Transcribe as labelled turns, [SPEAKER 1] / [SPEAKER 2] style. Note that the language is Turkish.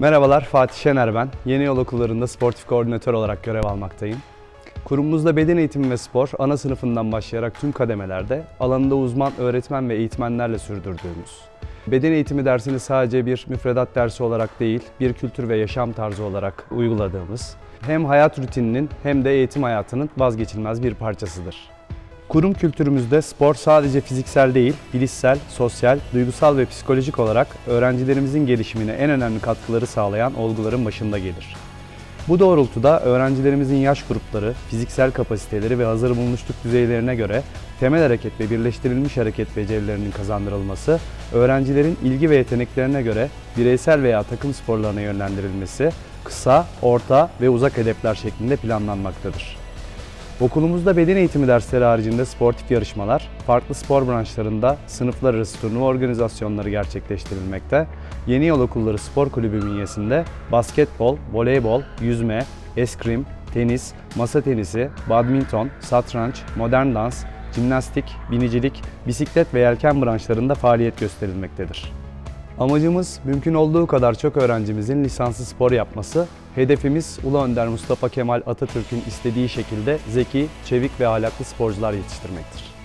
[SPEAKER 1] Merhabalar, Fatih Şener ben. Yeni Yol Okullarında sportif koordinatör olarak görev almaktayım. Kurumumuzda beden eğitimi ve spor ana sınıfından başlayarak tüm kademelerde alanında uzman öğretmen ve eğitmenlerle sürdürdüğümüz. Beden eğitimi dersini sadece bir müfredat dersi olarak değil, bir kültür ve yaşam tarzı olarak uyguladığımız, hem hayat rutininin hem de eğitim hayatının vazgeçilmez bir parçasıdır. Kurum kültürümüzde spor sadece fiziksel değil, bilişsel, sosyal, duygusal ve psikolojik olarak öğrencilerimizin gelişimine en önemli katkıları sağlayan olguların başında gelir. Bu doğrultuda öğrencilerimizin yaş grupları, fiziksel kapasiteleri ve hazır bulunuşluk düzeylerine göre temel hareket ve birleştirilmiş hareket becerilerinin kazandırılması, öğrencilerin ilgi ve yeteneklerine göre bireysel veya takım sporlarına yönlendirilmesi kısa, orta ve uzak hedefler şeklinde planlanmaktadır. Okulumuzda beden eğitimi dersleri haricinde sportif yarışmalar, farklı spor branşlarında sınıflar arası turnuva organizasyonları gerçekleştirilmekte. Yeni Yol Okulları Spor Kulübü bünyesinde basketbol, voleybol, yüzme, eskrim, tenis, masa tenisi, badminton, satranç, modern dans, jimnastik, binicilik, bisiklet ve yelken branşlarında faaliyet gösterilmektedir. Amacımız mümkün olduğu kadar çok öğrencimizin lisanslı spor yapması. Hedefimiz Ulu Önder Mustafa Kemal Atatürk'ün istediği şekilde zeki, çevik ve ahlaklı sporcular yetiştirmektir.